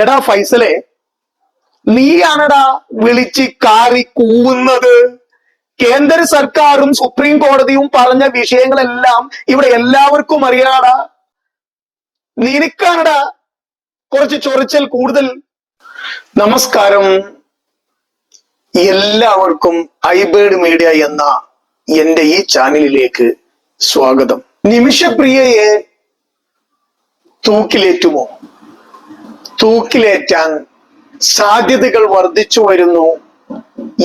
എടാ ഫൈസലെ നീയാണടാ വിളിച്ച് കാറി കൂവുന്നത്. കേന്ദ്ര സർക്കാരും സുപ്രീം കോടതിയും പറഞ്ഞ വിഷയങ്ങളെല്ലാം ഇവിടെ എല്ലാവർക്കും അറിയാടാ. നിനക്കാണടാ കുറച്ച് ചൊറിച്ചൽ കൂടുതൽ. നമസ്കാരം. എല്ലാവർക്കും ഐബേർഡ് മീഡിയ എന്ന എന്റെ ഈ ചാനലിലേക്ക് സ്വാഗതം. നിമിഷപ്രിയയെ തൂക്കിലേറ്റുമോ? തൂക്കിലേറ്റാൻ സാധ്യതകൾ വർദ്ധിച്ചു വരുന്നു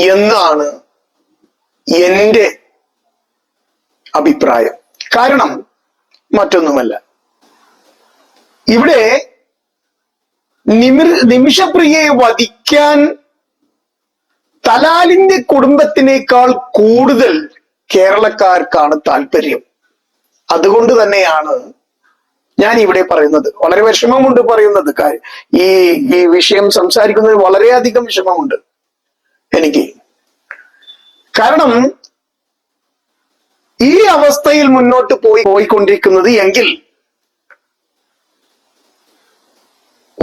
എന്നാണ് എന്റെ അഭിപ്രായം. കാരണം മറ്റൊന്നുമല്ല. ഇവിടെ നിമി നിമിഷപ്രിയയെ വധിക്കാൻ തലാലിന്റെ കുടുംബത്തിനേക്കാൾ കൂടുതൽ കേരളക്കാർക്കാണ് താല്പര്യം അതുകൊണ്ട് തന്നെയാണ് ഞാൻ ഇവിടെ പറയുന്നത്. വളരെ വിഷമമുണ്ട് പറയുന്നത്. ഈ ഈ വിഷയം സംസാരിക്കുന്നത് വളരെയധികം വിഷമമുണ്ട് എനിക്ക്. കാരണം ഈ അവസ്ഥയിൽ മുന്നോട്ട് പോയി പോയിക്കൊണ്ടിരിക്കുന്നത് എങ്കിൽ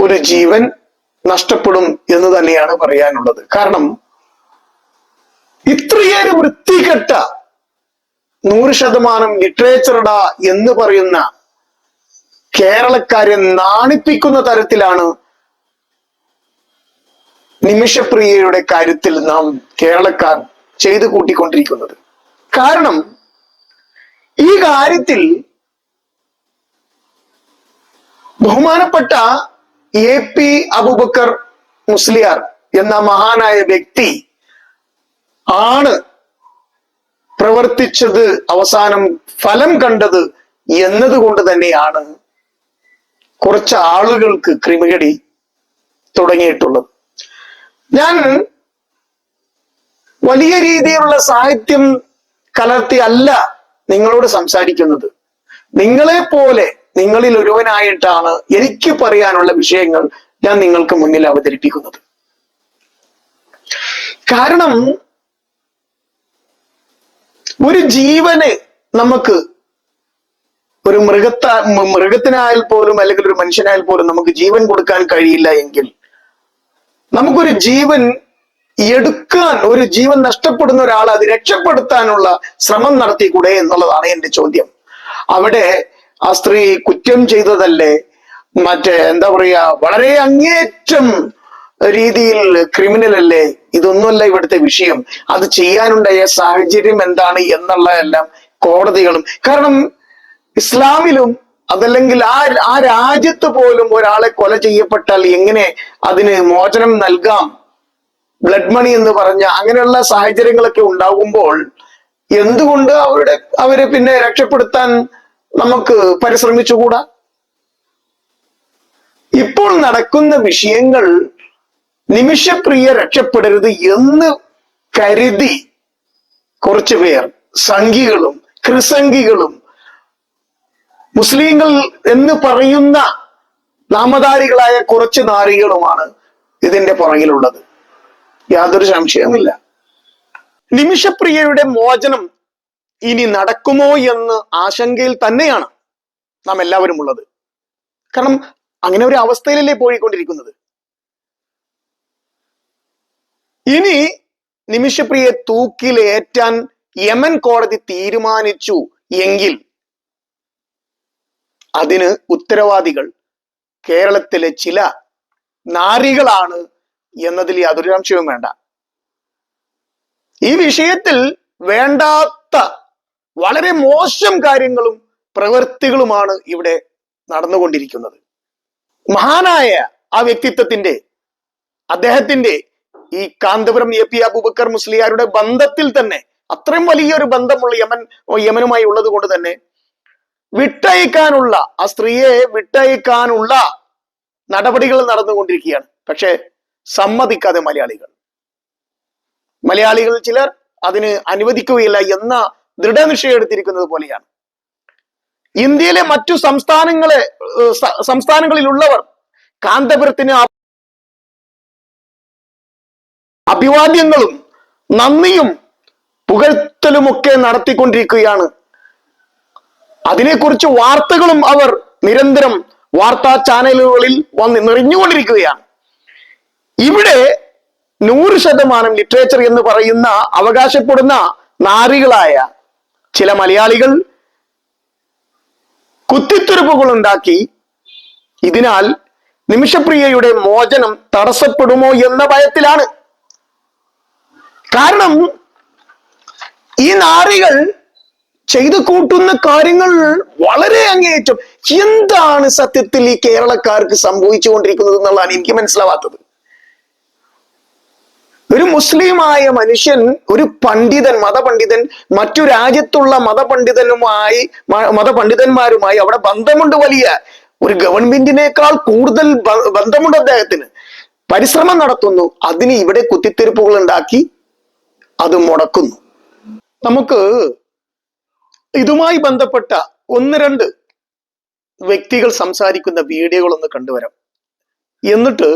ഒരു ജീവൻ നഷ്ടപ്പെടും എന്ന് തന്നെയാണ് പറയാനുള്ളത്. കാരണം ഇത്രയേറെ വൃത്തികെട്ട നൂറ് ശതമാനം ലിറ്ററേച്ചറടാ എന്ന് പറയുന്ന കേരളക്കാരെ നാണിപ്പിക്കുന്ന തരത്തിലാണ് നിമിഷപ്രിയയുടെ കാര്യത്തിൽ നാം കേരളക്കാർ ചെയ്തു കൂട്ടിക്കൊണ്ടിരിക്കുന്നത്. കാരണം ഈ കാര്യത്തിൽ ബഹുമാനപ്പെട്ട എ പി അബുബക്കർ മുസ്ലിയാർ എന്ന മഹാനായ വ്യക്തി ആണ് പ്രവർത്തിച്ചത് അവസാനം ഫലം കണ്ടത് എന്നതുകൊണ്ട് തന്നെയാണ് കുറച്ച് ആളുകൾക്ക് ക്രിമികടി തുടങ്ങിയിട്ടുള്ളത്. ഞാൻ വലിയ രീതിയിലുള്ള സാഹിത്യം കലർത്തി അല്ല നിങ്ങളോട് സംസാരിക്കുന്നത്. നിങ്ങളെ പോലെ നിങ്ങളിൽ ഒരുവനായിട്ടാണ് എനിക്ക് പറയാനുള്ള വിഷയങ്ങൾ ഞാൻ നിങ്ങൾക്ക് മുന്നിൽ അവതരിപ്പിക്കുന്നത്. കാരണം ഒരു ജീവന് നമുക്ക് ഒരു മൃഗത്ത മൃഗത്തിനായാൽ പോലും അല്ലെങ്കിൽ ഒരു മനുഷ്യനായാൽ പോലും നമുക്ക് ജീവൻ കൊടുക്കാൻ കഴിയില്ല എങ്കിൽ നമുക്കൊരു ജീവൻ എടുക്കാൻ ഒരു ജീവൻ നഷ്ടപ്പെടുന്ന ഒരാൾ അത് രക്ഷപ്പെടുത്താനുള്ള ശ്രമം നടത്തിക്കൂടെ എന്നുള്ളതാണ് എന്റെ ചോദ്യം. അവിടെ ആ സ്ത്രീ കുറ്റം ചെയ്തതല്ലേ? മറ്റേ എന്താ പറയാ വളരെ അങ്ങേറ്റം രീതിയിൽ ക്രിമിനൽ അല്ലേ? ഇതൊന്നുമല്ല ഇവിടുത്തെ വിഷയം. അത് ചെയ്യാനുണ്ടായ സാഹചര്യം എന്താണ് എന്നുള്ളതെല്ലാം കോടതികളും കാരണം ഇസ്ലാമിലും അതല്ലെങ്കിൽ ആ ആ രാജ്യത്ത് പോലും ഒരാളെ കൊല ചെയ്യപ്പെട്ടാൽ എങ്ങനെ അതിന് മോചനം നൽകാം? ബ്ലഡ് മണി എന്ന് പറഞ്ഞ അങ്ങനെയുള്ള സാഹചര്യങ്ങളൊക്കെ ഉണ്ടാകുമ്പോൾ എന്തുകൊണ്ട് അവരുടെ അവരെ പിന്നെ രക്ഷപ്പെടുത്താൻ നമുക്ക് പരിശ്രമിച്ചുകൂടാ? ഇപ്പോൾ നടക്കുന്ന വിഷയങ്ങൾ നിമിഷപ്രിയ രക്ഷപ്പെടരുത് എന്ന് കരുതി കുറച്ചു പേർ സംഘികളും ക്രിസംഘികളും മുസ്ലിങ്ങൾ എന്ന് പറയുന്ന നാമധാരികളായ കുറച്ച് നാരികളുമാണ് ഇതിന്റെ പുറകിലുള്ളത്. യാതൊരു സംശയവുമില്ല. നിമിഷപ്രിയയുടെ മോചനം ഇനി നടക്കുമോ എന്ന് ആശങ്കയിൽ തന്നെയാണ് നാം എല്ലാവരും ഉള്ളത്. കാരണം അങ്ങനെ ഒരു അവസ്ഥയിലല്ലേ പോയിക്കൊണ്ടിരിക്കുന്നത്? ഇനി നിമിഷപ്രിയെ തൂക്കിലേറ്റാൻ യമൻ കോടതി തീരുമാനിച്ചു എങ്കിൽ അതിന് ഉത്തരവാദികൾ. കേരളത്തിലെ ചില നാരികളാണ് എന്നതിൽ യാതൊരു സംശയവും വേണ്ട. ഈ വിഷയത്തിൽ വേണ്ടാത്ത വളരെ മോശം കാര്യങ്ങളും പ്രവൃത്തികളുമാണ് ഇവിടെ നടന്നുകൊണ്ടിരിക്കുന്നത്. മഹാനായ ആ വ്യക്തിത്വത്തിന്റെ അദ്ദേഹത്തിന്റെ ഈ കാന്തപുരം എ പി അബൂബക്കർ മുസ്ലിയാരുടെ ബന്ധത്തിൽ തന്നെ അത്രയും വലിയൊരു ബന്ധമുള്ള യമൻ യമനുമായി ഉള്ളത് കൊണ്ട് തന്നെ വിട്ടയക്കാനുള്ള ആ സ്ത്രീയെ വിട്ടയക്കാനുള്ള നടപടികൾ നടന്നുകൊണ്ടിരിക്കുകയാണ്. പക്ഷെ സമ്മതിക്കാതെ മലയാളികൾ. മലയാളികൾ ചിലർ അതിന് അനുവദിക്കുകയില്ല എന്ന ദൃഢനിശ്ചയം എടുത്തിരിക്കുന്നത് പോലെയാണ്. ഇന്ത്യയിലെ മറ്റു സംസ്ഥാനങ്ങളെ സംസ്ഥാനങ്ങളിലുള്ളവർ കാന്തപുരത്തിന് അഭിവാദ്യങ്ങളും നന്ദിയും പുകഴ്ത്തലുമൊക്കെ നടത്തിക്കൊണ്ടിരിക്കുകയാണ് അതിനെക്കുറിച്ച് വാർത്തകളും അവർ നിരന്തരം വാർത്താ ചാനലുകളിൽ വന്ന് നിറഞ്ഞുകൊണ്ടിരിക്കുകയാണ്. ഇവിടെ നൂറ് ശതമാനം ലിറ്ററേച്ചർ എന്ന് പറയുന്ന അവകാശപ്പെടുന്ന നാരികളായ ചില മലയാളികൾ കുത്തിത്തുരുപ്പുകൾ ഉണ്ടാക്കി ഇതിനാൽ നിമിഷപ്രിയയുടെ മോചനം തടസ്സപ്പെടുമോ എന്ന ഭയത്തിലാണ്. കാരണം ഈ നാറികൾ ചെയ്തു കൂട്ടുന്ന കാര്യങ്ങൾ വളരെ അങ്ങേയറ്റം. എന്താണ് സത്യത്തിൽ ഈ കേരളക്കാർക്ക് സംഭവിച്ചുകൊണ്ടിരിക്കുന്നത് എന്നുള്ളതാണ് എനിക്ക് മനസ്സിലാവാത്തത്. ഒരു മുസ്ലിമായ മനുഷ്യൻ ഒരു പണ്ഡിതൻ മതപണ്ഡിതൻ മറ്റു രാജ്യത്തുള്ള മതപണ്ഡിതനുമായി മതപണ്ഡിതന്മാരുമായി അവിടെ ബന്ധമുണ്ട് വലിയ. ഒരു ഗവൺമെന്റിനേക്കാൾ കൂടുതൽ ബന്ധമുണ്ട് അദ്ദേഹത്തിന്. പരിശ്രമം നടത്തുന്നു. അതിന് ഇവിടെ കുത്തിത്തിരിപ്പുകൾ ഉണ്ടാക്കി അത് മുടക്കുന്നു. നമുക്ക് ഇതുമായി ബന്ധപ്പെട്ട ഒന്ന് രണ്ട് വ്യക്തികൾ സംസാരിക്കുന്ന വീഡിയോകളൊന്ന് കണ്ടുവരാം. എന്നിട്ട്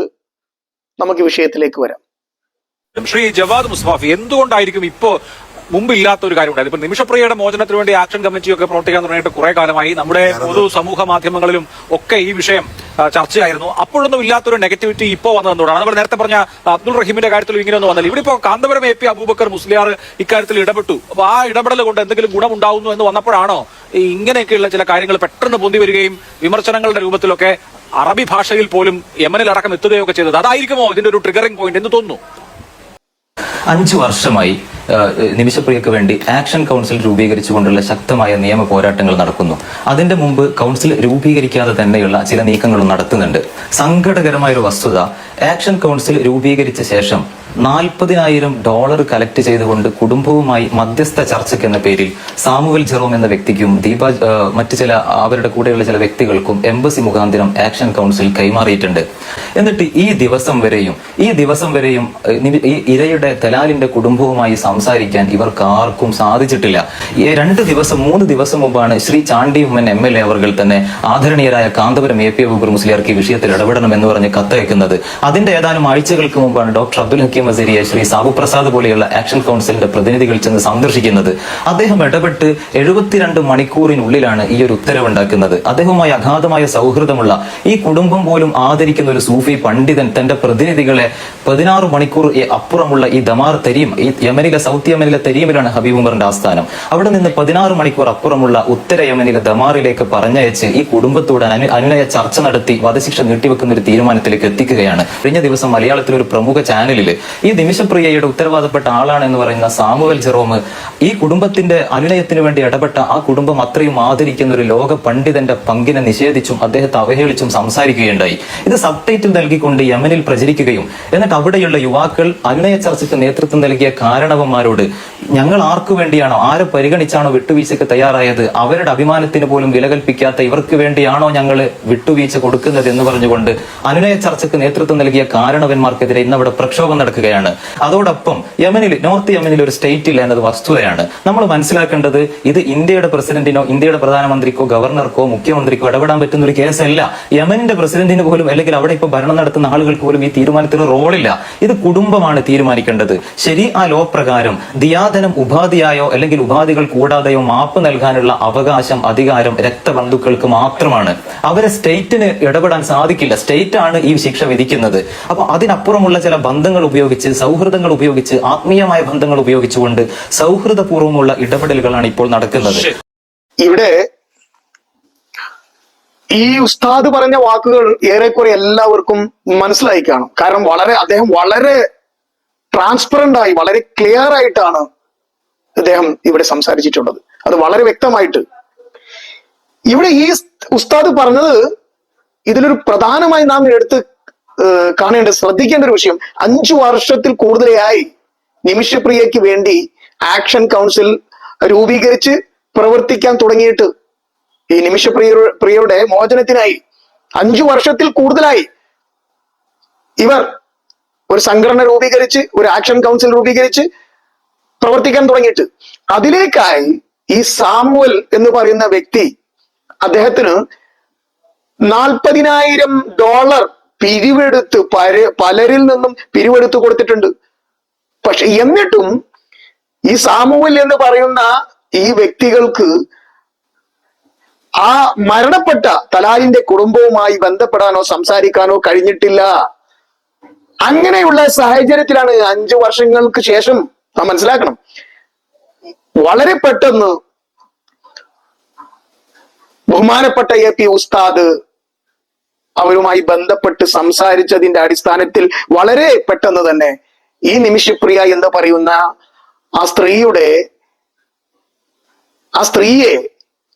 നമുക്ക് വിഷയത്തിലേക്ക് വരാം. ശ്രീ ജവാദ് മുസ്ഫാഫി എന്തുകൊണ്ടായിരിക്കും ഇപ്പോ മുമ്പില്ലാത്ത ഒരു കാര്യം ഉണ്ടായിരുന്നു. ഇപ്പൊ നിമിഷപ്രിയയുടെ മോചനത്തിന് വേണ്ടി ആക്ഷൻ കമ്മിറ്റിയൊക്കെ പ്രവർത്തിക്കാൻ തുടങ്ങിയിട്ട് കുറെ കാലമായി. നമ്മുടെ പൊതു സമൂഹ മാധ്യമങ്ങളിലും ഒക്കെ ഈ വിഷയം ചർച്ചയായിരുന്നു. അപ്പോഴൊന്നും ഇല്ലാത്തൊരു നെഗറ്റിവിറ്റി ഇപ്പോൾ വന്നതുകൊണ്ടാണ് നമ്മൾ നേരത്തെ പറഞ്ഞ അബ്ദുൾ റഹീമിന്റെ കാര്യത്തിൽ ഇങ്ങനെ ഒന്നും വന്നില്ല. ഇവിടെ ഇപ്പോ കാന്തപുരം എ പി അബൂബക്കർ മുസ്ലിയാർ ഇക്കാര്യത്തിൽ ഇടപെട്ടു. അപ്പൊ ആ ഇടപെടൽ കൊണ്ട് എന്തെങ്കിലും ഗുണമുണ്ടാവുന്നു എന്ന് വന്നപ്പോഴാണോ ഈ ഇങ്ങനെയൊക്കെയുള്ള ചില കാര്യങ്ങൾ പെട്ടെന്ന് പൊന്തി വരികയും വിമർശനങ്ങളുടെ രൂപത്തിലൊക്കെ അറബി ഭാഷയിൽ പോലും യമനിൽ അടക്കം എത്തുകയൊക്കെ ചെയ്തത്? അതായിരിക്കുമോ ഇതിന്റെ ഒരു ട്രിഗറിംഗ് പോയിന്റ് എന്ന് തോന്നുന്നു? അഞ്ചു വർഷമായി നിമിഷപ്രിയക്ക് വേണ്ടി ആക്ഷൻ കൗൺസിൽ രൂപീകരിച്ചുകൊണ്ടുള്ള ശക്തമായ നിയമ പോരാട്ടങ്ങൾ നടക്കുന്നു. അതിന്റെ മുമ്പ് കൗൺസിൽ രൂപീകരിക്കാതെ തന്നെയുള്ള ചില നീക്കങ്ങളും നടത്തുന്നുണ്ട്. സങ്കടകരമായ ഒരു വസ്തുത ആക്ഷൻ കൗൺസിൽ രൂപീകരിച്ച ശേഷം നാൽപ്പതിനായിരം ഡോളർ കളക്ട് ചെയ്തുകൊണ്ട് കുടുംബവുമായി മധ്യസ്ഥ ചർച്ചയ്ക്ക് എന്ന പേരിൽ സാമുവൽ ജെറോം എന്ന വ്യക്തിക്കും ദീപ മറ്റു ചില അവരുടെ കൂടെയുള്ള ചില വ്യക്തികൾക്കും എംബസി മുഖാന്തരം ആക്ഷൻ കൗൺസിൽ കൈമാറിയിട്ടുണ്ട്. എന്നിട്ട് ഈ ദിവസം വരെയും ഈ ദിവസം വരെയും ഈ ഇരയുടെ തലാലിന്റെ കുടുംബവുമായി സംസാരിക്കാൻ ഇവർക്ക് ആർക്കും സാധിച്ചിട്ടില്ല. ഈ രണ്ട് ദിവസം മൂന്ന് ദിവസം മുമ്പാണ് Shri Chandy Oommen M L A അവർ തന്നെ ആദരണീയരായ കാന്തപുരം എ പി അബൂബർ മുസ്ലിയാർക്ക് ഈ വിഷയത്തിൽ ഇടപെടണം എന്ന് പറഞ്ഞ് കത്തയക്കുന്നത്. അതിന്റെ ഏതാനും ആഴ്ചകൾക്ക് മുമ്പാണ് ഡോക്ടർ അബ്ദുൽ ഹക്കീം വസീരിയെ ശ്രീ സാബു പ്രസാദ് പോലെയുള്ള ആക്ഷൻ കൗൺസിലിന്റെ പ്രതിനിധികൾ ചെന്ന് സന്ദർശിക്കുന്നത്. അദ്ദേഹം ഇടപെട്ട് എഴുപത്തിരണ്ട് മണിക്കൂറിനുള്ളിലാണ് ഈ ഒരു ഉത്തരവുണ്ടാക്കുന്നത്. അദ്ദേഹവുമായി അഗാധമായ സൗഹൃദമുള്ള ഈ കുടുംബം പോലും ആദരിക്കുന്ന ഒരു സൂഫി പണ്ഡിതൻ തന്റെ പ്രതിനിധികളെ പതിനാറ് മണിക്കൂർ അപ്പുറമുള്ള ഈ ദമാർ തരീം ഈ യമനിലെ സൗത്ത് യമനിലെ തെരീമിലാണ് ഹബീബ് ഉമറിന്റെ ആസ്ഥാനം. അവിടെ നിന്ന് പതിനാറ് മണിക്കൂർ അപ്പുറമുള്ള ഉത്തര യമനിലെ ദമാറിലേക്ക് പറഞ്ഞയച്ച് ഈ കുടുംബത്തോട് അനു അനുനയ ചർച്ച നടത്തി വധശിക്ഷ നീട്ടിവെക്കുന്ന ഒരു തീരുമാനത്തിലേക്ക് എത്തിക്കുകയാണ്. കഴിഞ്ഞ ദിവസം മലയാളത്തിലെ ഒരു പ്രമുഖ ചാനലിൽ ഈ നിമിഷപ്രിയയുടെ ഉത്തരവാദപ്പെട്ട ആളാണ് എന്ന് പറയുന്ന സാമുവൽ ജെറോം ഈ കുടുംബത്തിന്റെ അനുനയത്തിന് വേണ്ടി ഇടപെട്ട ആ കുടുംബം അത്രയും ആദരിക്കുന്ന ഒരു ലോക പണ്ഡിതന്റെ പങ്കിനെ നിഷേധിച്ചും അദ്ദേഹത്തെ അവഹേളിച്ചും സംസാരിക്കുകയുണ്ടായി. ഇത് സബ് ടൈറ്റിൽ നൽകിക്കൊണ്ട് യമനിൽ പ്രചരിക്കുകയും എന്നിട്ട് അവിടെയുള്ള യുവാക്കൾ അനുനയ ചർച്ചയ്ക്ക് നേതൃത്വം നൽകിയ കാരണവന്മാരോട് ഞങ്ങൾ ആർക്കു വേണ്ടിയാണോ ആരെ പരിഗണിച്ചാണോ വിട്ടുവീഴ്ചക്ക് തയ്യാറായത്? അവരുടെ അഭിമാനത്തിന് പോലും വില കൽപ്പിക്കാത്ത ഇവർക്ക് വേണ്ടിയാണോ ഞങ്ങൾ വിട്ടുവീഴ്ച കൊടുക്കുന്നത്? എന്ന് പറഞ്ഞുകൊണ്ട് അനുനയ ചർച്ചയ്ക്ക് നേതൃത്വം നൽകിയ കാരണവന്മാർക്കെതിരെ ഇന്ന് അവിടെ പ്രക്ഷോഭം നടക്കുകയാണ്. അതോടൊപ്പം യമനിൽ നോർത്ത് യമനിൽ ഒരു സ്റ്റേറ്റ് ഇല്ല എന്നത് വസ്തുതയാണ് നമ്മൾ മനസ്സിലാക്കേണ്ടത് ഇത് ഇന്ത്യയുടെ പ്രസിഡന്റിനോ ഇന്ത്യയുടെ പ്രധാനമന്ത്രിക്കോ ഗവർണർക്കോ മുഖ്യമന്ത്രിക്കോ ഇടപെടാൻ പറ്റുന്ന ഒരു കേസല്ല. യമനിന്റെ പ്രസിഡന്റിന് പോലും അല്ലെങ്കിൽ അവിടെ ഇപ്പൊ ഭരണം നടത്തുന്ന ആളുകൾക്ക് പോലും ഈ തീരുമാനത്തിന് റോളില്ല. ഇത് കുടുംബമാണ് തീരുമാനിക്കേണ്ടത്. ശരി ആ ലോ പ്രകാരം ദിയാധനം ഉപാധിയായോ അല്ലെങ്കിൽ ഉപാധികൾ കൂടാതെയോ മാപ്പ് നൽകാനുള്ള അവകാശം അധികാരം രക്തബന്ധുക്കൾക്ക് മാത്രമാണ്. അവരെ സ്റ്റേറ്റിന് ഇടപെടാൻ സാധിക്കില്ല. സ്റ്റേറ്റ് ആണ് ഈ ശിക്ഷ വിധിക്കുന്നത്. അപ്പൊ അതിനപ്പുറമുള്ള ചില ബന്ധങ്ങൾ ഉപയോഗിച്ച് സൗഹൃദങ്ങൾ ഉപയോഗിച്ച് ആത്മീയമായ ബന്ധങ്ങൾ ഉപയോഗിച്ചുകൊണ്ട് സൗഹൃദപൂർവമുള്ള ഇടപെടലുകളാണ് ഇപ്പോൾ നടക്കുന്നത്. ഇവിടെ ഈ ഉസ്താദ് പറഞ്ഞ വാക്കുകൾ ഏറെക്കുറെ എല്ലാവർക്കും മനസ്സിലായി കാണും. കാരണം വളരെ അദ്ദേഹം വളരെ ട്രാൻസ്പെറന്റ് ആയി വളരെ ക്ലിയർ ആയിട്ടാണ് അദ്ദേഹം ഇവിടെ സംസാരിച്ചിട്ടുള്ളത്. അത് വളരെ വ്യക്തമായിട്ട്. ഇവിടെ ഈ ഉസ്താദ് പറഞ്ഞത് ഇതിലൊരു പ്രധാനമായി നാം എടുത്ത് കാണേണ്ട ശ്രദ്ധിക്കേണ്ട ഒരു വിഷയം. അഞ്ചു വർഷത്തിൽ കൂടുതലായി നിമിഷപ്രിയയ്ക്ക് വേണ്ടി ആക്ഷൻ കൗൺസിൽ രൂപീകരിച്ച് പ്രവർത്തിക്കാൻ തുടങ്ങിയിട്ട് ഈ നിമിഷപ്രിയ പ്രിയയുടെ മോചനത്തിനായി അഞ്ചു വർഷത്തിൽ കൂടുതലായി ഇവർ ഒരു സംഘടന രൂപീകരിച്ച് ഒരു ആക്ഷൻ കൗൺസിൽ രൂപീകരിച്ച് പ്രവർത്തിക്കാൻ തുടങ്ങിയിട്ട്. അതിലേക്കായി ഈ സാമുവൽ എന്ന് പറയുന്ന വ്യക്തി അദ്ദേഹത്തിന് നാൽപ്പതിനായിരം ഡോളർ പിരിവെടുത്ത് പല പലരിൽ നിന്നും പിരിവെടുത്ത് കൊടുത്തിട്ടുണ്ട്. പക്ഷെ എന്നിട്ടും ഈ സാമുവൽ എന്ന് പറയുന്ന ഈ വ്യക്തികൾക്ക് ആ മരണപ്പെട്ട തലാലിന്റെ കുടുംബവുമായി ബന്ധപ്പെടാനോ സംസാരിക്കാനോ കഴിഞ്ഞിട്ടില്ല. അങ്ങനെയുള്ള സാഹചര്യത്തിലാണ് അഞ്ചു വർഷങ്ങൾക്ക് ശേഷം നാം മനസ്സിലാക്കണം. വളരെ പെട്ടെന്ന് ബഹുമാനപ്പെട്ട എ പി ഉസ്താദ് അവരുമായി ബന്ധപ്പെട്ട് സംസാരിച്ചതിന്റെ അടിസ്ഥാനത്തിൽ വളരെ പെട്ടെന്ന് തന്നെ ഈ നിമിഷപ്രിയ എന്ന് പറയുന്ന ആ സ്ത്രീയുടെ ആ സ്ത്രീയെ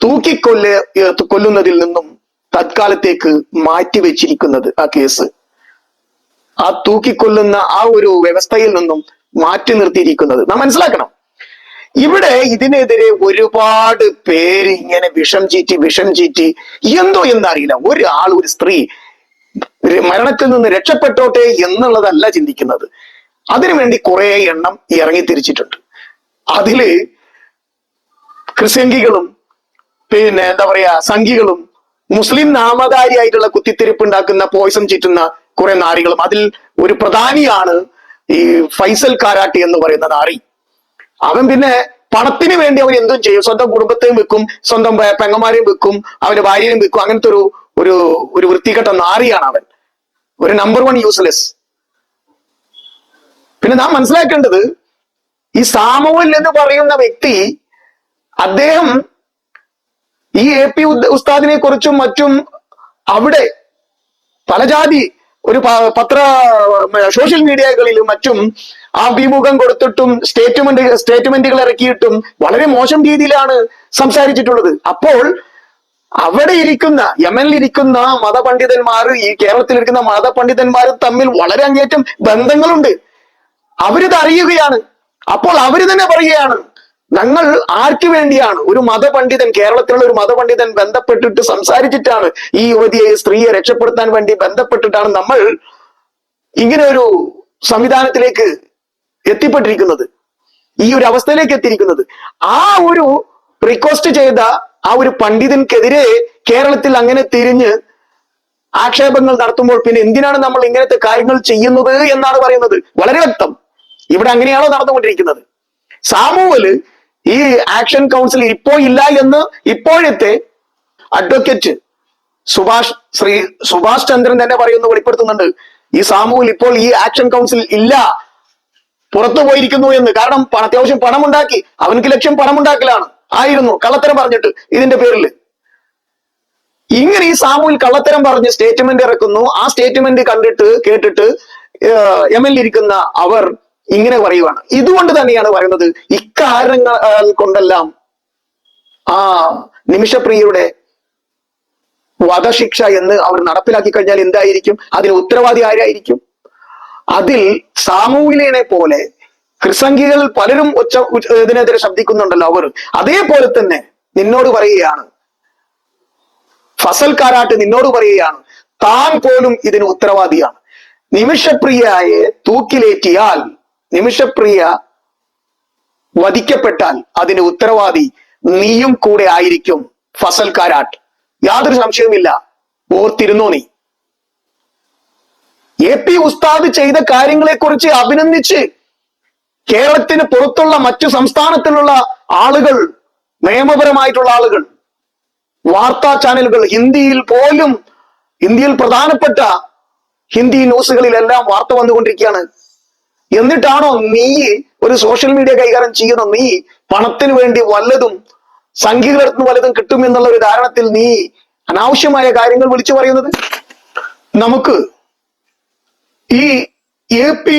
തൂക്കിക്കൊല്ല കൊല്ലുന്നതിൽ നിന്നും തത്കാലത്തേക്ക് മാറ്റിവെച്ചിരിക്കുന്നത് ആ കേസ്. ആ തൂക്കിക്കൊല്ലുന്ന ആ ഒരു വ്യവസ്ഥയിൽ നിന്നും മാറ്റി നിർത്തിയിരിക്കുന്നത്. നാം മനസ്സിലാക്കണം. ഇവിടെ ഇതിനെതിരെ ഒരുപാട് പേര് ഇങ്ങനെ വിഷം ചീറ്റി വിഷം ചീറ്റി എന്തോ എന്നറിയില്ല. ഒരാൾ ഒരു സ്ത്രീ മരണത്തിൽ നിന്ന് രക്ഷപ്പെട്ടോട്ടെ എന്നുള്ളതല്ല ചിന്തിക്കുന്നത്. അതിനുവേണ്ടി കുറെ എണ്ണം ഇറങ്ങി തിരിച്ചിട്ടുണ്ട്. അതിൽ ക്രിസ്ത്യങ്കികളും പിന്നെ എന്താ പറയാ സംഘികളും മുസ്ലിം നാമധാരിയായിട്ടുള്ള കുത്തിത്തിരിപ്പ് ഉണ്ടാക്കുന്ന പോയിസം ചീറ്റുന്ന കുറെ നാരികളും. അതിൽ ഒരു പ്രധാനിയാണ് ഈ ഫൈസൽ കാരാട്ടി എന്ന് പറയുന്ന നാരി. അവൻ പിന്നെ പണത്തിന് വേണ്ടി അവൻ എന്തും ചെയ്യും. സ്വന്തം കുടുംബത്തെയും വെക്കും സ്വന്തം പെങ്ങന്മാരെയും വെക്കും അവന്റെ ഭാര്യയും വെക്കും. അങ്ങനത്തെ ഒരു ഒരു ഒരു വൃത്തികെട്ട നാറിയാണ് അവൻ. ഒരു നമ്പർ വൺ യൂസ്ലെസ് പിന്നെ നാം മനസ്സിലാക്കേണ്ടത് ഈ സാമുവൽ എന്ന് പറയുന്ന വ്യക്തി അദ്ദേഹം ഈ എ പി ഉസ്താദിനെ കുറിച്ചും മറ്റും അവിടെ പല ജാതി ഒരു പത്ര സോഷ്യൽ മീഡിയകളിലും മറ്റും അഭിമുഖം കൊടുത്തിട്ടും സ്റ്റേറ്റ്മെന്റ് സ്റ്റേറ്റ്മെന്റുകൾ ഇറക്കിയിട്ടും വളരെ മോശം രീതിയിലാണ് സംസാരിച്ചിട്ടുള്ളത്. അപ്പോൾ അവിടെ ഇരിക്കുന്ന യമനിൽ ഇരിക്കുന്ന മതപണ്ഡിതന്മാർ ഈ കേരളത്തിൽ ഇരിക്കുന്ന മതപണ്ഡിതന്മാർ തമ്മിൽ വളരെ അങ്ങേറ്റം ബന്ധങ്ങളുണ്ട്. അവരിത് അറിയുകയാണ് അപ്പോൾ അവർ തന്നെ പറയുകയാണ് ഞങ്ങൾ ആർക്കു വേണ്ടിയാണ്? ഒരു മതപണ്ഡിതൻ കേരളത്തിലുള്ള ഒരു മതപണ്ഡിതൻ ബന്ധപ്പെട്ടിട്ട് സംസാരിച്ചിട്ടാണ് ഈ യുവതിയെ സ്ത്രീയെ രക്ഷപ്പെടുത്താൻ വേണ്ടി ബന്ധപ്പെട്ടിട്ടാണ് നമ്മൾ ഇങ്ങനെ ഒരു സംവിധാനത്തിലേക്ക് എത്തിപ്പെട്ടിരിക്കുന്നത്. ഈ ഒരു അവസ്ഥയിലേക്ക് എത്തിയിരിക്കുന്നത്. ആ ഒരു റിക്വസ്റ്റ് ചെയ്ത ആ ഒരു പണ്ഡിതൻക്കെതിരെ കേരളത്തിൽ അങ്ങനെ തിരിഞ്ഞ് ആക്ഷേപങ്ങൾ നടത്തുമ്പോൾ പിന്നെ എന്തിനാണ് നമ്മൾ ഇങ്ങനത്തെ കാര്യങ്ങൾ ചെയ്യുന്നത് എന്നാണ് പറയുന്നത്. വളരെ വ്യക്തം. ഇവിടെ അങ്ങനെയാണോ നടന്നുകൊണ്ടിരിക്കുന്നത്? സാമൂഹൽ ഈ ആക്ഷൻ കൗൺസിൽ ഇപ്പോ ഇല്ല എന്ന് ഇപ്പോഴത്തെ അഡ്വക്കേറ്റ് സുഭാഷ് ശ്രീ സുഭാഷ് ചന്ദ്രൻ തന്നെ പറയുന്നു വെളിപ്പെടുത്തുന്നുണ്ട്. ഈ സാമൂഹിൽ ഇപ്പോൾ ഈ ആക്ഷൻ കൗൺസിൽ ഇല്ല. പുറത്തു പോയിരിക്കുന്നു എന്ന്. കാരണം പണ അത്യാവശ്യം പണമുണ്ടാക്കി. അവനക്ക് ലക്ഷ്യം പണമുണ്ടാക്കലാണ്. ആയിരുന്നു. കള്ളത്തരം പറഞ്ഞിട്ട് ഇതിന്റെ പേരിൽ. ഇങ്ങനെ ഈ സാമൂഹിൽ കള്ളത്തരം പറഞ്ഞ് സ്റ്റേറ്റ്മെന്റ് ഇറക്കുന്നു. ആ സ്റ്റേറ്റ്മെന്റ് കണ്ടിട്ട് കേട്ടിട്ട് എം എൽ ഇരിക്കുന്ന അവർ ഇങ്ങനെ പറയുവാണ്. ഇതുകൊണ്ട് തന്നെയാണ് പറയുന്നത് ഇക്കാരണങ്ങൾ കൊണ്ടെല്ലാം ആ നിമിഷപ്രിയയുടെ വധശിക്ഷ എന്ന് അവർ നടപ്പിലാക്കി കഴിഞ്ഞാൽ എന്തായിരിക്കും? അതിന് ഉത്തരവാദി ആരായിരിക്കും? അതിൽ സാമൂഹികനെ പോലെ ക്രിസംഖികൾ പലരും ഉച്ച- ഇതിനെതിരെ ശബ്ദിക്കുന്നുണ്ടല്ലോ അവർ. അതേപോലെ തന്നെ നിന്നോട് പറയുകയാണ്. ഫസൽ കാരാട്ട് നിന്നോട് പറയുകയാണ് താൻ പോലും ഇതിന് ഉത്തരവാദിയാണ്. നിമിഷപ്രിയയെ തൂക്കിലേറ്റിയാൽ നിമിഷപ്രിയ വധിക്കപ്പെട്ടാൽ അതിന് ഉത്തരവാദി നീയും കൂടെ ആയിരിക്കും ഫസൽ കാരാട്ട് യാതൊരു സംശയവുമില്ല. ഓർത്തിരുന്നോ നീ? എ പി ഉസ്താദ് ചെയ്ത കാര്യങ്ങളെ കുറിച്ച് അഭിനന്ദിച്ച് കേരളത്തിന് പുറത്തുള്ള മറ്റു സംസ്ഥാനത്തിലുള്ള ആളുകൾ നിയമപരമായിട്ടുള്ള ആളുകൾ വാർത്താ ചാനലുകൾ ഹിന്ദിയിൽ പോലും ഇന്ത്യയിൽ പ്രധാനപ്പെട്ട ഹിന്ദി ന്യൂസുകളിലെല്ലാം വാർത്ത വന്നുകൊണ്ടിരിക്കുകയാണ്. എന്നിട്ടാണോ നീ ഒരു സോഷ്യൽ മീഡിയ കൈകാര്യം ചെയ്യുന്ന നീ പണത്തിന് വേണ്ടി വല്ലതും സംഘീകരണത്തിന് വല്ലതും കിട്ടും എന്നുള്ള ഒരു ധാരണത്തിൽ നീ അനാവശ്യമായ കാര്യങ്ങൾ വിളിച്ചു പറയുന്നത്? നമുക്ക് ഈ എ പി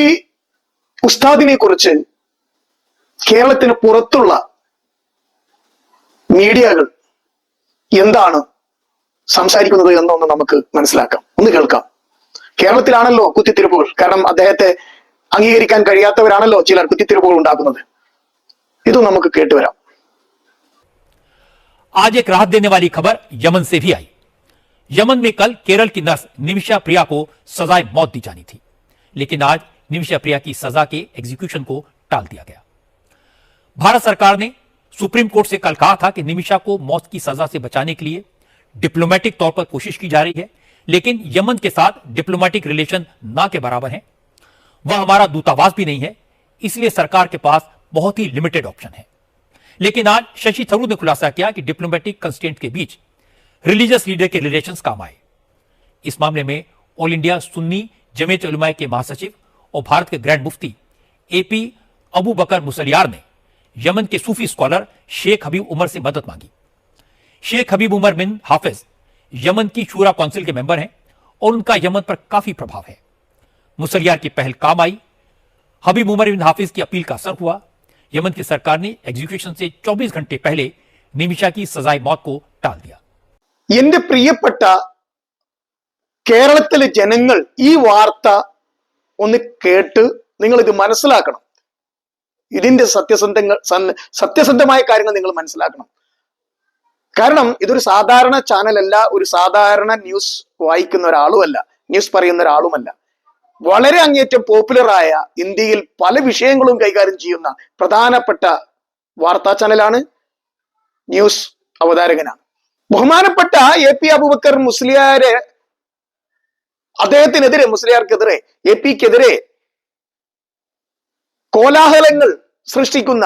ഉസ്താദിനെ കുറിച്ച് കേരളത്തിന് പുറത്തുള്ള മീഡിയകൾ എന്താണ് സംസാരിക്കുന്നത് എന്നൊന്ന് നമുക്ക് മനസ്സിലാക്കാം. ഒന്ന് കേൾക്കാം. കേരളത്തിലാണല്ലോ കുത്തിത്തിരിപ്പുകൾ. കാരണം അദ്ദേഹത്തെ അംഗീകരിക്കാൻ കഴിയാത്തവരാണല്ലോ ചിലർ കുത്തിത്തിരിപ്പുകൾ ഉണ്ടാക്കുന്നത് ഇതും നമുക്ക് കേട്ടുവരാം आज एक राहत देने वाली खबर यमन से भी आई यमन में कल केरल की नर्स निमिषा प्रिया को सजाए मौत दी जानी थी लेकिन आज निमिषा प्रिया की सजा के एग्जीक्यूशन को टाल दिया गया भारत सरकार ने सुप्रीम कोर्ट से कल कहा था कि निमिषा को मौत की सजा से बचाने के लिए डिप्लोमेटिक तौर पर कोशिश की जा रही है लेकिन यमन के साथ डिप्लोमेटिक रिलेशन ना के बराबर हैं वह हमारा दूतावास भी नहीं है, इसलिए सरकार के पास बहुत ही लिमिटेड ऑप्शन है। लेकिन आज शशि थरूर ने खुलासा किया कि डिप्लोमेटिक कंस्टेंट के बीच रिलीजियस लीडर के रिलेशन काम आए। इस मामले में ऑल इंडिया सुन्नी जमेत उलमा के महासचिव और भारत के ग्रैंड मुफ्ती एपी अबू बकर मुसलियार ने यमन के सूफी स्कॉलर शेख हबीब उमर से मदद मांगी। Sheikh Habib Umar bin Hafiz Yemen की शूरा काउंसिल के मेंबर हैं और उनका यमन पर काफ़ी प्रभाव है। मुसलियार की पहल काम आई हबीब उमर बिन हाफिज की अपील का असर हुआ यमन की सरकार ने एग्जीक्यूशन से 24 घंटे पहले निमिषा की सजाए मौत को टाल दिया എന്റെ പ്രിയപ്പെട്ട കേരളത്തിലെ ജനങ്ങൾ ഈ വാർത്ത ഒന്ന് കേട്ട് നിങ്ങൾ ഇത് മനസ്സിലാക്കണം ഇതിന്റെ സത്യസന്ധങ്ങൾ സൻ- സത്യസന്ധമായ കാര്യങ്ങൾ നിങ്ങൾ മനസ്സിലാക്കണം കാരണം ഇതൊരു സാധാരണ ചാനലല്ല ഒരു സാധാരണ ന്യൂസ് വായിക്കുന്ന ഒരാളുമല്ല ന്യൂസ് പറയുന്ന ഒരാളുമല്ല വളരെ അങ്ങേറ്റം പോപ്പുലറായ ഇന്ത്യയിൽ പല വിഷയങ്ങളും കൈകാര്യം ചെയ്യുന്ന പ്രധാനപ്പെട്ട വാർത്താ ചാനലാണ് ന്യൂസ് അവതാരകനാണ് ബഹുമാനപ്പെട്ട എ പി അബുബക്കർ മുസ്ലിയാരെ അദ്ദേഹത്തിനെതിരെ മുസ്ലിയാർക്കെതിരെ എ പിക്കെതിരെ കോലാഹലങ്ങൾ സൃഷ്ടിക്കുന്ന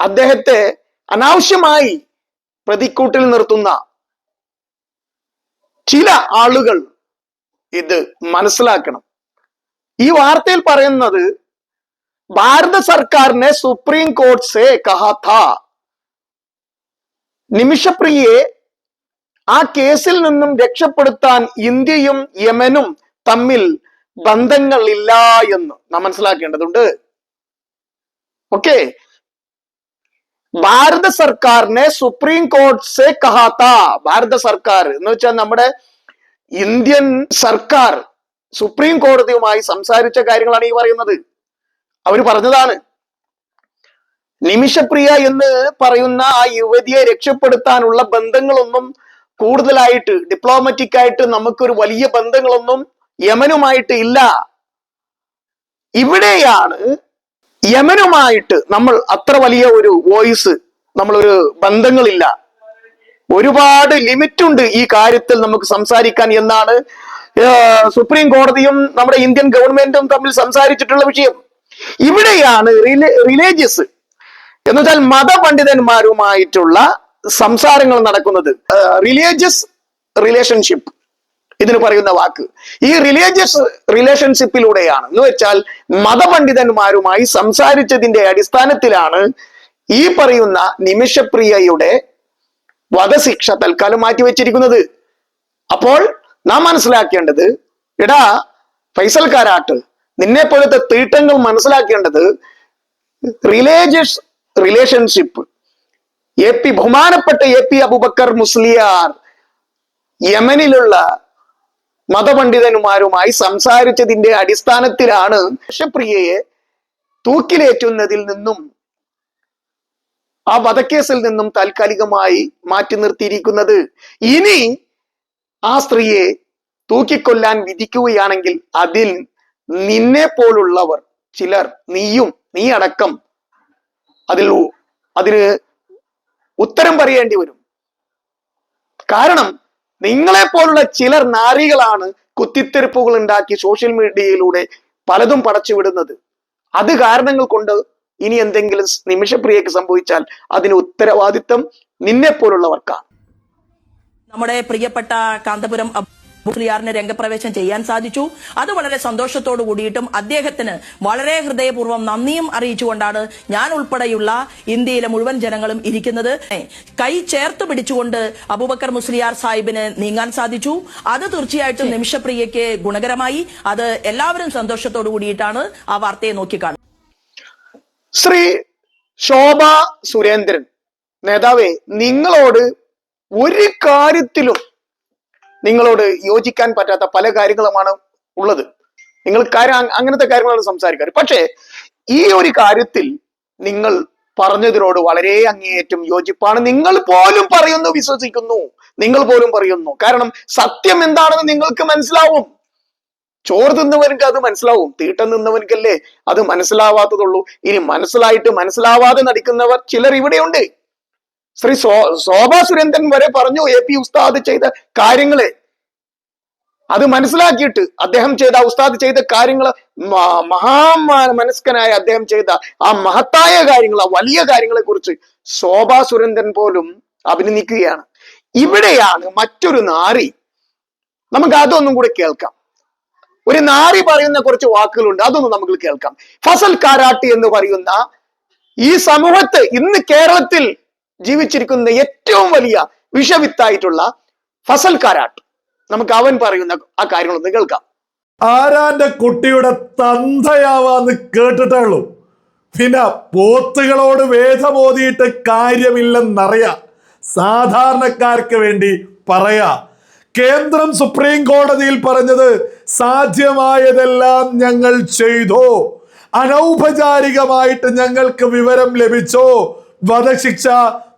അദ്ദേഹത്തെ അനാവശ്യമായി പ്രതിക്കൂട്ടിൽ നിർത്തുന്ന ചില ആളുകൾ ഇത് മനസ്സിലാക്കണം. ഈ വാർത്തയിൽ പറയുന്നത് ഭാരത സർക്കാരിനെ സുപ്രീം കോർട്ട് സെ കഹാ നിമിഷപ്രിയെ ആ കേസിൽ നിന്നും രക്ഷപ്പെടുത്താൻ ഇന്ത്യയും യമനും തമ്മിൽ ബന്ധങ്ങളില്ല എന്ന് നാം മനസ്സിലാക്കേണ്ടതുണ്ട്. ഓക്കെ? ഭാരത സർക്കാരിനെ സുപ്രീം കോർട്ട് സെ കഹാത്ത ഭാരത സർക്കാർ. എന്ന് വെച്ചാൽ നമ്മുടെ ഇന്ത്യൻ സർക്കാർ സുപ്രീം കോടതിയുമായി സംസാരിച്ച കാര്യങ്ങളാണ് ഈ പറയുന്നത്. അവർ പറഞ്ഞതാണ് നിമിഷപ്രിയ എന്ന് പറയുന്ന ആ യുവതിയെ രക്ഷപ്പെടുത്താനുള്ള ബന്ധങ്ങളൊന്നും കൂടുതലായിട്ട് ഡിപ്ലോമാറ്റിക് ആയിട്ട് നമുക്കൊരു വലിയ ബന്ധങ്ങളൊന്നും യമനുമായിട്ട് ഇല്ല. ഇവിടെയാണ് യമനുമായിട്ട് നമ്മൾ അത്ര വലിയ ഒരു വോയിസ് നമ്മളൊരു ബന്ധങ്ങളില്ല. ഒരുപാട് ലിമിറ്റ് ഉണ്ട് ഈ കാര്യത്തിൽ നമുക്ക് സംസാരിക്കാൻ എന്നാണ് സുപ്രീം കോടതിയും നമ്മുടെ ഇന്ത്യൻ ഗവൺമെന്റും തമ്മിൽ സംസാരിച്ചിട്ടുള്ള വിഷയം. ഇവിടെയാണ് റിലീജിയസ് എന്നുവെച്ചാൽ മതപണ്ഡിതന്മാരുമായിട്ടുള്ള സംസാരങ്ങൾ നടക്കുന്നത്. റിലീജിയസ് റിലേഷൻഷിപ്പ് ഇതിന് പറയുന്ന വാക്ക്. ഈ റിലീജിയസ് റിലേഷൻഷിപ്പിലൂടെയാണ് എന്ന് വെച്ചാൽ മതപണ്ഡിതന്മാരുമായി സംസാരിച്ചതിന്റെ അടിസ്ഥാനത്തിലാണ് ഈ പറയുന്ന നിമിഷപ്രിയയുടെ വധശിക്ഷ തൽക്കാലം മാറ്റിവെച്ചിരിക്കുന്നത്. അപ്പോൾ നാം മനസ്സിലാക്കേണ്ടത് എടാ ഫൈസൽക്കാരാട്ട് നിന്നെ പോലത്തെ തീട്ടങ്ങൾ മനസ്സിലാക്കേണ്ടത് റിലേജിയസ് റിലേഷൻഷിപ്പ് എ പി ബഹുമാനപ്പെട്ട എ പി അബുബക്കർ മുസ്ലിയാർ യമനിലുള്ള മതപണ്ഡിതന്മാരുമായി സംസാരിച്ചതിന്റെ അടിസ്ഥാനത്തിലാണ് വിഷപ്രിയയെ തൂക്കിലേറ്റുന്നതിൽ നിന്നും ആ വധക്കേസിൽ നിന്നും താൽക്കാലികമായി മാറ്റി നിർത്തിയിരിക്കുന്നത്. ഇനി ആ സ്ത്രീയെ തൂക്കിക്കൊല്ലാൻ വിധിക്കുകയാണെങ്കിൽ അതിൽ നിന്നെ പോലുള്ളവർ ചിലർ നീയും നീ അടക്കം അതിൽ അതിന് ഉത്തരം പറയേണ്ടി വരും. കാരണം നിങ്ങളെ പോലുള്ള ചിലർ നാരികളാണ് കുത്തിത്തെരുപ്പുകൾ ഉണ്ടാക്കി സോഷ്യൽ മീഡിയയിലൂടെ പലതും പടച്ചു വിടുന്നത് അത് കാരണങ്ങൾ കൊണ്ട് ഇനി എന്തെങ്കിലും നിമിഷപ്രിയക്ക് സംഭവിച്ചാൽ അതിന് ഉത്തരവാദിത്തം നിന്നെ പോലുള്ളവർക്കാണ് നമ്മുടെ പ്രിയപ്പെട്ട കാന്തപുരം മുസ്ലിയാറിന് രംഗപ്രവേശം ചെയ്യാൻ സാധിച്ചു. അത് വളരെ സന്തോഷത്തോടു കൂടിയിട്ടും അദ്ദേഹത്തിന് വളരെ ഹൃദയപൂർവം നന്ദിയും അറിയിച്ചുകൊണ്ടാണ് ഞാൻ ഉൾപ്പെടെയുള്ള ഇന്ത്യയിലെ മുഴുവൻ ജനങ്ങളും ഇരിക്കുന്നത്. കൈ ചേർത്ത് പിടിച്ചുകൊണ്ട് അബൂബക്കർ മുസ്ലിയാർ സാഹിബിന് നീങ്ങാൻ സാധിച്ചു. അത് തീർച്ചയായിട്ടും നിമിഷപ്രിയയ്ക്ക് ഗുണകരമായി. അത് എല്ലാവരും സന്തോഷത്തോടു കൂടിയിട്ടാണ് ആ വാർത്തയെ നോക്കിക്കാണുന്നത്. ശ്രീ ശോഭ സുരേന്ദ്രൻ നേതാവേ നിങ്ങളോട് ഒരു കാര്യത്തിലും നിങ്ങളോട് യോജിക്കാൻ പറ്റാത്ത പല കാര്യങ്ങളുമാണ് ഉള്ളത്. നിങ്ങൾ കാര്യം അങ്ങനത്തെ കാര്യങ്ങളാണ് സംസാരിക്കാറ്. പക്ഷേ ഈ ഒരു കാര്യത്തിൽ നിങ്ങൾ പറഞ്ഞതിനോട് വളരെ അങ്ങേയറ്റം യോജിപ്പാണ്. നിങ്ങൾ പോലും പറയുന്നു വിശ്വസിക്കുന്നു. നിങ്ങൾ പോലും പറയുന്നു. കാരണം സത്യം എന്താണെന്ന് നിങ്ങൾക്ക് മനസ്സിലാവും. ചോറ് തിന്നവനുക്ക് അത് മനസ്സിലാവും. തീട്ടം നിന്നവൻക്കല്ലേ അത് മനസ്സിലാവാത്തതുള്ളൂ. ഇനി മനസ്സിലായിട്ട് മനസ്സിലാവാതെ നടിക്കുന്നവർ ചിലർ ഇവിടെയുണ്ട്. ശ്രീ സോ ശോഭാ സുരേന്ദ്രൻ വരെ പറഞ്ഞു എ പി ഉസ്താദ് ചെയ്ത കാര്യങ്ങളെ. അത് മനസ്സിലാക്കിയിട്ട് അദ്ദേഹം ചെയ്ത ഉസ്താദ് ചെയ്ത കാര്യങ്ങൾ മഹാ മനസ്കനായ അദ്ദേഹം ചെയ്ത ആ മഹത്തായ കാര്യങ്ങൾ ആ വലിയ കാര്യങ്ങളെ കുറിച്ച് ശോഭാ സുരേന്ദ്രൻ പോലും അഭിനന്ദിക്കുകയാണ്. ഇവിടെയാണ് മറ്റൊരു നാറി. നമുക്ക് അതൊന്നും കൂടെ കേൾക്കാം. ഒരു നാറി പറയുന്ന കുറച്ച് വാക്കുകളുണ്ട് അതൊന്നും നമുക്ക് കേൾക്കാം. ഫസൽ കാരാട്ടി എന്ന് പറയുന്ന ഈ സമൂഹത്തെ ഇന്ന് കേരളത്തിൽ ജീവിച്ചിരിക്കുന്ന ഏറ്റവും വലിയ വിഷവിത്തായിട്ടുള്ള ഫസൽ കാരാട്ട് നമുക്ക് അവൻ പറയുന്ന ആ കാര്യങ്ങളൊന്ന് കേൾക്കാം. ആരാന്റെ കുട്ടിയുടെ തന്തയാവാന്ന് കേട്ടിട്ടേ ഉള്ളൂ പിന്നെ പോത്തുകളോട് വേദമോതിയിട്ട് കാര്യമില്ലെന്നറിയാം. സാധാരണക്കാർക്ക് വേണ്ടി പറയാ. കേന്ദ്രം സുപ്രീം കോടതിയിൽ പറഞ്ഞത് സാധ്യമായതെല്ലാം ഞങ്ങൾ ചെയ്തോ. അനൗപചാരികമായിട്ട് ഞങ്ങൾക്ക് വിവരം ലഭിച്ചോ. വധശിക്ഷ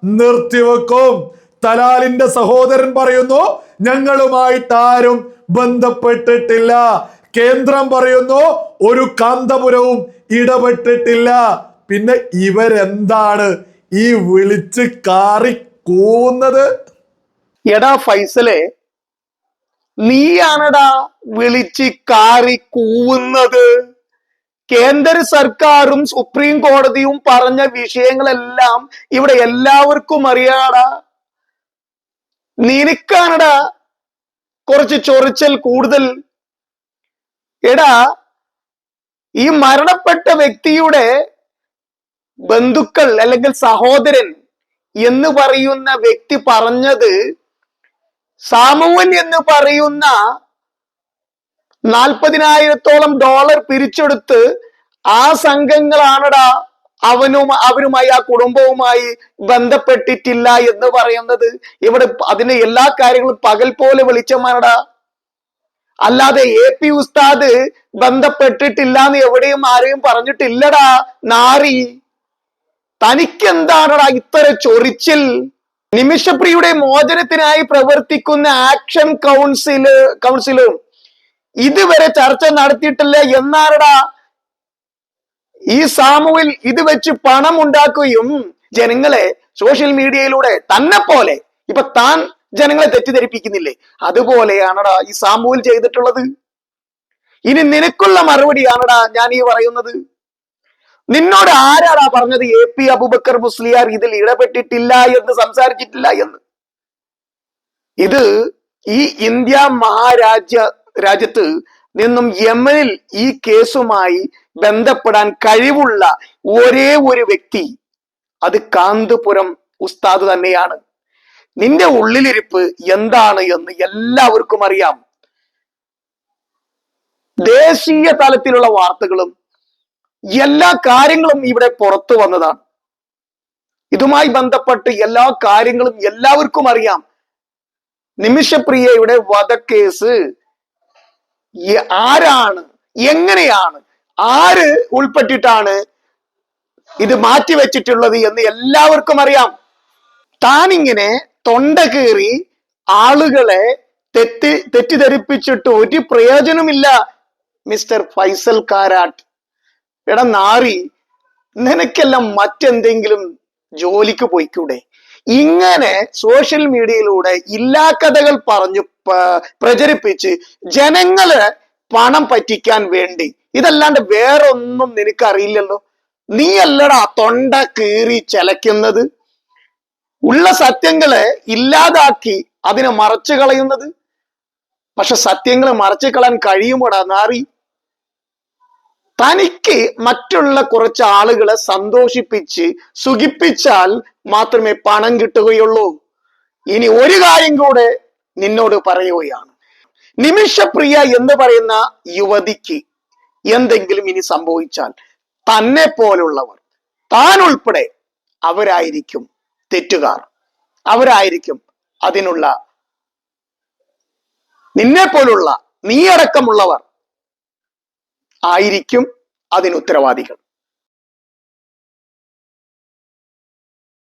നിർത്തിവെക്കും. തലാലിന്റെ സഹോദരൻ പറയുന്നു ഞങ്ങളുമായിട്ട് ആരും ബന്ധപ്പെട്ടിട്ടില്ല. കേന്ദ്രം പറയുന്നു ഒരു കാന്തപുരവും ഇടപെട്ടിട്ടില്ല. പിന്നെ ഇവരെന്താണ് ഈ വിളിച്ച് കാറി കൂന്നത് എടാ ഫൈസലെ നീയാണടാ വിളിച്ച് കാറി കൂവുന്നത് കേന്ദ്ര സർക്കാരും സുപ്രീം കോടതിയും പറഞ്ഞ വിഷയങ്ങളെല്ലാം ഇവിടെ എല്ലാവർക്കും അറിയാടാ. നിനക്കാണടാ കുറച്ച് ചൊറിച്ചൽ കൂടുതൽ. എടാ ഈ മരണപ്പെട്ട വ്യക്തിയുടെ ബന്ധുക്കൾ അല്ലെങ്കിൽ സഹോദരൻ എന്ന് പറയുന്ന വ്യക്തി പറഞ്ഞത് സാമുവൻ എന്ന് പറയുന്ന നാൽപ്പതിനായിരത്തോളം ഡോളർ പിരിച്ചെടുത്ത് ആ സംഘങ്ങളാണടാ അവനും അവരുമായി ആ കുടുംബവുമായി ബന്ധപ്പെട്ടിട്ടില്ല എന്ന് പറയുന്നത്. ഇവിടെ അതിന് എല്ലാ കാര്യങ്ങളും പകൽ പോലെ വെളിച്ചമാണടാ. അല്ലാതെ എ പി ഉസ്താദ് ബന്ധപ്പെട്ടിട്ടില്ല എന്ന് എവിടെയും ആരെയും പറഞ്ഞിട്ടില്ലടാ നാറി. തനിക്കെന്താണടാ ഇത്ര ചൊറിച്ചിൽ? നിമിഷപ്രിയുടെ മോചനത്തിനായി പ്രവർത്തിക്കുന്ന ആക്ഷൻ കൗൺസിൽ കൗൺസിലും ഇതുവരെ ചർച്ച നടത്തിയിട്ടില്ല എന്നാരടാ? ഈ സാമുവിൽ ഇത് വെച്ച് പണം ഉണ്ടാക്കുകയും ജനങ്ങളെ സോഷ്യൽ മീഡിയയിലൂടെ തന്നെ പോലെ ഇപ്പൊ താൻ ജനങ്ങളെ തെറ്റിദ്ധരിപ്പിക്കുന്നില്ലേ? അതുപോലെയാണടാ ഈ സാമുവിൽ ചെയ്തിട്ടുള്ളത്. ഇനി നിനക്കുള്ള മറുപടിയാണടാ ഞാൻ ഈ പറയുന്നത്. നിന്നോട് ആരാടാ പറഞ്ഞത് എ പി അബുബക്കർ മുസ്ലിയാർ ഇതിൽ ഇടപെട്ടിട്ടില്ല എന്ന് സംസാരിച്ചിട്ടില്ല എന്ന്? ഇത് ഈ ഇന്ത്യ മഹാരാജ്യ രാജ്യത്ത് നിന്നും യമനിൽ ഈ കേസുമായി ബന്ധപ്പെടാൻ കഴിവുള്ള ഒരേ ഒരു വ്യക്തി അത് കാന്തപുരം ഉസ്താദ് തന്നെയാണ്. നിന്റെ ഉള്ളിലിരിപ്പ് എന്താണ് എന്ന് എല്ലാവർക്കും അറിയാം. ദേശീയ തലത്തിലുള്ള വാർത്തകളും എല്ലാ കാര്യങ്ങളും ഇവിടെ പുറത്തു വന്നതാണ്. ഇതുമായി ബന്ധപ്പെട്ട് എല്ലാ കാര്യങ്ങളും എല്ലാവർക്കും അറിയാം. നിമിഷപ്രിയയുടെ വധക്കേസ് ആരാണ്? എങ്ങനെയാണ്? ആര് ഉൾപ്പെട്ടിട്ടാണ് ഇത് മാറ്റി വെച്ചിട്ടുള്ളത് എന്ന് എല്ലാവർക്കും അറിയാം. താനിങ്ങനെ തൊണ്ട കീറി ആളുകളെ തെറ്റി തെറ്റിദ്ധരിപ്പിച്ചിട്ട് ഒരു പ്രയോജനമില്ല മിസ്റ്റർ ഫൈസൽ കാരാട്ട്. എടാ നാറി നിനക്കെല്ലാം മറ്റെന്തെങ്കിലും ജോലിക്ക് പോയിക്കൂടെ? ഇങ്ങനെ സോഷ്യൽ മീഡിയയിലൂടെ ഇല്ലാ കഥകൾ പറഞ്ഞു പ്രചരിപ്പിച്ച് ജനങ്ങൾ പണം പറ്റിക്കാൻ വേണ്ടി. ഇതല്ലാണ്ട് നിനക്ക് അറിയില്ലല്ലോ നീ അല്ലടാ തൊണ്ട കീറി ചലയ്ക്കുന്നത്. ഉള്ള സത്യങ്ങളെ ഇല്ലാതാക്കി അതിനെ മറച്ചു കളയുന്നത്. പക്ഷെ സത്യങ്ങളെ മറച്ചു കളയാൻ കഴിയുമോടാ നാറി. തനിക്ക് മറ്റുള്ള കുറച്ച് ആളുകളെ സന്തോഷിപ്പിച്ച് സുഖിപ്പിച്ചാൽ മാത്രമേ പണം കിട്ടുകയുള്ളൂ. ഇനി ഒരു കാര്യം കൂടെ നിന്നോട് പറയുകയാണ്. നിമിഷപ്രിയ എന്ന് പറയുന്ന യുവതിക്ക് എന്തെങ്കിലും ഇനി സംഭവിച്ചാൽ തന്നെ പോലുള്ളവർ താൻ ഉൾപ്പെടെ അവരായിരിക്കും തെറ്റുകാർ. അവരായിരിക്കും അതിനുള്ള നിന്നെ പോലുള്ള നീ അടക്കമുള്ളവർ ആയിരിക്കും അതിന് ഉത്തരവാദികൾ.